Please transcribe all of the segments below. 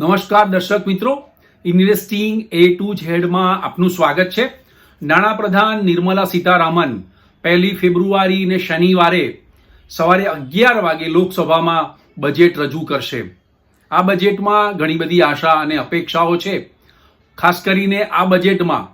નમસ્કાર દર્શક મિત્રો. ઇન્વેસ્ટિંગ એ ટુ ઝેડમાં આપનું સ્વાગત છે. નાણાપ્રધાન નિર્મલા સીતારામન પહેલી ફેબ્રુઆરી ને શનિવારે સવારે અગિયાર વાગે લોકસભામાં બજેટ રજૂ કરશે. આ બજેટમાં ઘણી બધી આશા અને અપેક્ષાઓ છે. ખાસ કરીને આ બજેટમાં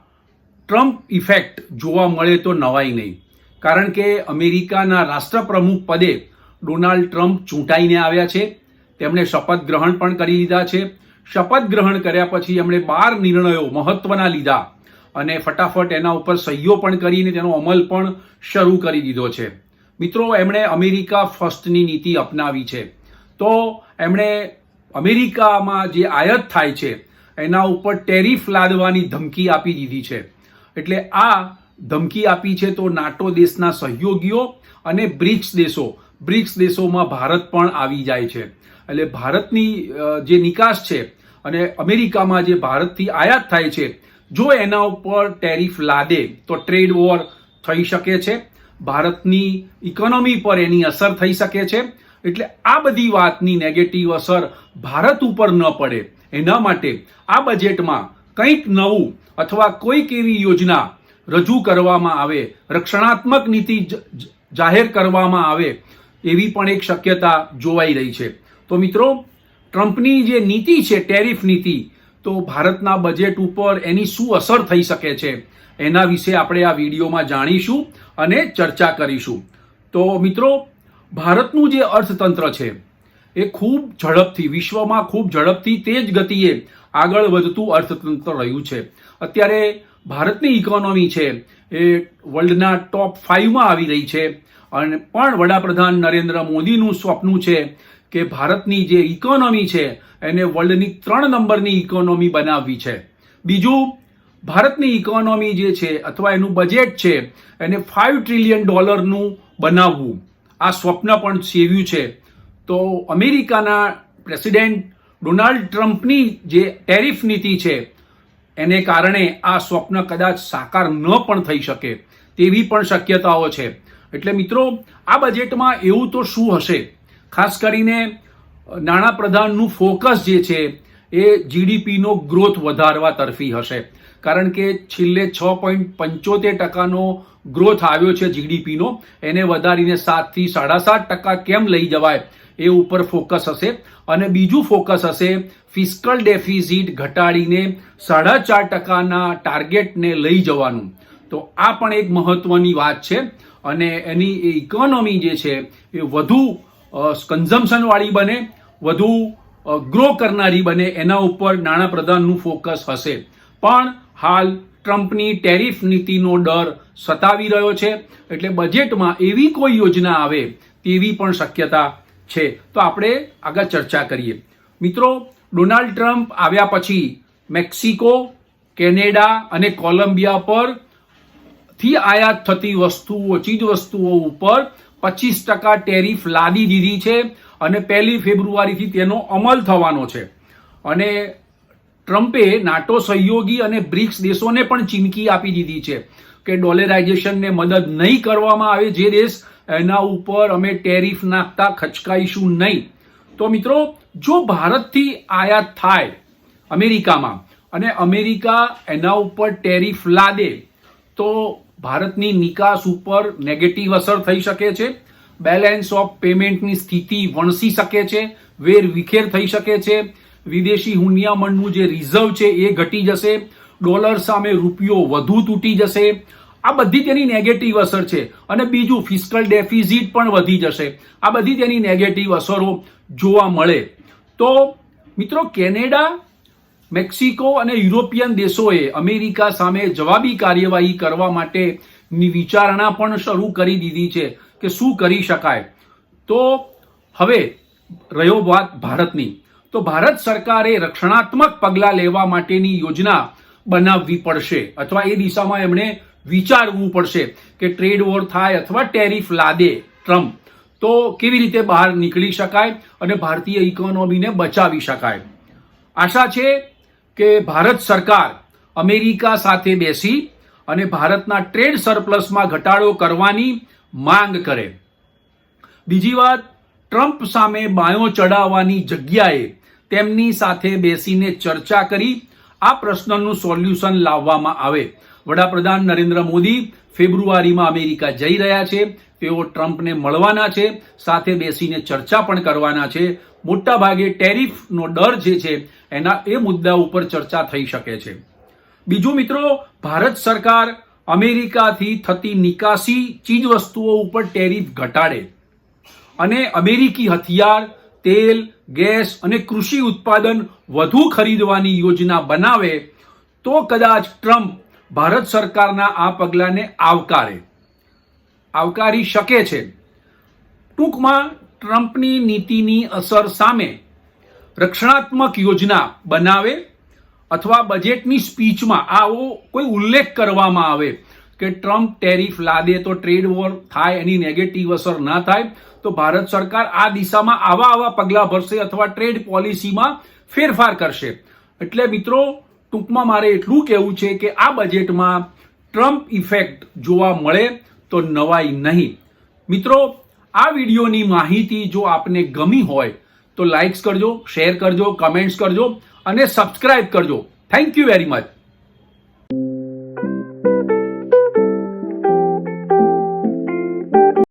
ટ્રમ્પ ઇફેક્ટ જોવા મળે તો નવાઈ નહીં. કારણ કે અમેરિકાના રાષ્ટ્રપ્રમુખ પદે ડોનાલ્ડ ટ્રમ્પ ચૂંટાઈને આવ્યા છે. તેમણે શપથ ગ્રહણ પણ કરી લીધા છે. શપથ ગ્રહણ કર્યા પછી એમણે બાર નિર્ણયો મહત્વના લીધા અને ફટાફટ એના ઉપર સહીઓ પણ કરીને તેનો અમલ પણ શરૂ કરી દીધો છે. મિત્રો, એમણે અમેરિકા ફર્સ્ટની નીતિ અપનાવી છે. તો એમણે અમેરિકામાં જે આયાત થાય છે, એના ઉપર ટેરિફ લાદવાની ધમકી આપી દીધી છે. એટલે આ ધમકી આપી છે તો નાટો દેશના સહયોગીઓ અને બ્રિક્સ દેશો, બ્રિક્સ દેશોમાં ભારત પણ આવી જાય છે. એટલે ભારતની જે નિકાસ છે અને અમેરિકામાં જે ભારતથી આયાત થાય છે, જો એના ઉપર ટેરિફ લાદે, તો ટ્રેડ વોર થઈ શકે છે, ભારતની ઇકોનોમી પર એની અસર થઈ શકે છે, એટલે આ બધી વાતની નેગેટિવ અસર ભારત ઉપર ન પડે. એના માટે આ બજેટમાં કંઈક નવું અથવા કોઈક એવી યોજના રજૂ કરવામાં આવે, રક્ષણાત્મક નીતિ જાહેર કરવામાં આવે, એવી પણ એક શક્યતા જોવાઈ રહી છે. તો મિત્રો ટ્રમ્પની જે નીતિ છે, ટેરિફ નીતિ, તો ભારતના બજેટ ઉપર એની શું અસર થઈ શકે છે, એના વિશે આપણે આ વિડીયોમાં જાણીશું અને ચર્ચા કરીશું. તો મિત્રો, ભારતનું જે અર્થતંત્ર છે, એ ખૂબ ઝડપથી, વિશ્વમાં ખૂબ ઝડપથી તેજ ગતિએ આગળ વધતું અર્થતંત્ર રહ્યું છે. અત્યારે ભારતની ઇકોનોમી છે, એ વર્લ્ડના ટોપ ફાઇવમાં આવી રહી છે અને પણ વડાપ્રધાન નરેન્દ્ર મોદીનું સ્વપ્ન છે કે ભારતની જે ઇકોનોમી છે, એને વર્લ્ડની ત્રણ નંબરની ઇકોનોમી બનાવવી છે. બીજું, ભારતની ઇકોનોમી જે છે અથવા એનું બજેટ છે, એને ફાઇવ ટ્રિલિયન ડોલરનું બનાવવું. આ સ્વપ્ન પણ સેવ્યું છે. તો અમેરિકાના પ્રેસિડેન્ટ ડોનાલ્ડ ટ્રમ્પની જે ટેરિફ નીતિ છે, એને કારણે આ સ્વપ્ન કદાચ સાકાર ન પણ થઈ શકે તેવી પણ શક્યતાઓ છે. એટલે મિત્રો, આ બજેટમાં એવું તો શું હશે? ખાસ કરીને નાણાપ્રધાનનું ફોકસ જે છે, એ જીડીપીનો ગ્રોથ વધારવા તરફી હશે. કારણ કે છેલ્લે છ પોઈન્ટ પંચોતેર ટકાનો ગ્રોથ આવ્યો છે જીડીપીનો એને વધારીને સાતથી સાડા સાત ટકા કેમ લઈ જવાય એ ઉપર ફોકસ હશે. અને બીજું ફોકસ હશે, ફિસ્કલ ડેફિઝિટ ઘટાડીને સાડા ચાર ટકાના ટાર્ગેટને લઈ જવાનું. તો આ પણ એક મહત્વની વાત છે. અને એની ઇકોનોમી જે છે, એ વધુ કન્ઝમ્પશનવાળી બને, વધુ ગ્રો કરનારી બને, એના ઉપર નાણાપ્રધાનનું ફોકસ હશે. પણ હાલ ટ્રમ્પની ટેરિફ નીતિનો ડર સતાવી રહ્યો છે, એટલે બજેટમાં એવી કોઈ યોજના આવે, તેવી પણ શક્યતા છે. તો આપણે આગળ ચર્ચા કરીએ. મિત્રો, ડોનાલ્ડ ટ્રમ્પ આવ્યા પછી મેક્સિકો, કેનેડા અને કોલંબિયા પરથી આયાત થતી વસ્તુઓ ચીજ વસ્તુઓ ઉપર પચીસ ટકા ટેરિફ લાદી દીધી છે અને પહેલી ફેબ્રુઆરીથી તેનો અમલ થવાનો છે. અને ટ્રમ્પે નાટો સહયોગી અને બ્રિક્સ દેશોને પણ ચીમકી આપી દીધી છે કે ડોલેરાઇઝેશનને મદદ નહીં કરવામાં આવે જે દેશ એના ઉપર અમે ટેરિફ નાખતા ખચકાઈશું નહીં. તો મિત્રો, જો ભારતથી આયાત થાય અમેરિકામાં અને અમેરિકા એના ઉપર ટેરિફ લાદે, તો ભારતની નિકાસ ઉપર નેગેટિવ અસર થઈ શકે છે. બેલેન્સ ઓફ પેમેન્ટની સ્થિતિ વણસી શકે છે. વેર વિખેર થઈ શકે છે. વિદેશી હુનિયામણનું જે રિઝર્વ છે એ ઘટી જશે. ડોલર સામે રૂપિયો વધુ તૂટી જશે. આ બધી તેની નેગેટિવ અસર છે. અને બીજું ફિસ્કલ ડેફિઝિટ પણ વધી જશે. આ બધી તેની નેગેટિવ અસરો જોવા મળે. તો મિત્રો કેનેડા મેક્સિકો અને યુરોપિયન દેશોએ અમેરિકા સામે જવાબી કાર્યવાહી કરવા માટેની વિચારણા પણ શરૂ કરી દીધી છે કે શું કરી શકાય. તો હવે રહ્યો વાત ભારતની. તો ભારત સરકારે રક્ષણાત્મક પગલાં લેવા માટેની યોજના બનાવવી પડશે અથવા એ દિશામાં એમણે વિચારવું પડશે કે ટ્રેડ વોર થાય અથવા ટેરિફ લાદે ટ્રમ્પ. તો કેવી રીતે બહાર નીકળી શકાય અને ભારતીય ઇકોનોમીને બચાવી શકાય. આશા છે કે ભારત સરકાર અમેરિકા સાથે બેસી અને ભારતના ટ્રેડ સરપ્લસમાં ઘટાડો કરવાની માંગ કરે. બીજી વાત, ટ્રમ્પ સામે બાયો ચડાવવાની જગ્યાએ તેમની સાથે બેસીને ચર્ચા કરી આ પ્રશ્નનું સોલ્યુશન લાવવામાં આવે. વડાપ્રધાન નરેન્દ્ર મોદી ફેબ્રુઆરીમાં અમેરિકા જઈ રહ્યા છે. તેઓ ટ્રમ્પને મળવાના છે, સાથે બેસીને ચર્ચા પણ કરવાના છે. મોટા ભાગે ટેરિફનો ડર જે છે, એના એ મુદ્દા ઉપર ચર્ચા થઈ શકે છે. બીજું મિત્રો, ભારત સરકાર અમેરિકાથી થતી નિકાસી ચીજવસ્તુઓ ઉપર ટેરિફ ઘટાડે અને અમેરિકી હથિયાર, તેલ, ગેસ અને કૃષિ ઉત્પાદન વધુ ખરીદવાની યોજના બનાવે તો કદાચ ટ્રમ્પ ભારત સરકારના આ પગલાંને આવકારે. આવકારી શકે છે. ટૂંકમાં ટ્રમ્પની નીતિની અસર સામે રક્ષણાત્મક યોજના બનાવે અથવા બજેટની સ્પીચમાં આવો કોઈ ઉલ્લેખ કરવામાં આવે કે ટ્રમ્પ ટેરિફ લાદે તો ટ્રેડ વોર થાય, એની નેગેટિવ અસર ના થાય, તો ભારત સરકાર આ દિશામાં આવા આવા પગલાં ભરશે અથવા ટ્રેડ પોલિસીમાં ફેરફાર કરશે. એટલે મિત્રો ટૂંકમાં મારે એટલું કહેવું છે કે આ બજેટમાં ટ્રમ્પ ઇફેક્ટ જોવા મળે તો નવાઈ નહીં. મિત્રો, આ વિડીયોની માહિતી જો આપને ગમી હોય તો લાઇક્સ કરજો શેર કરજો કમેન્ટ્સ કરજો અને સબસ્ક્રાઇબ કરજો. Thank you very much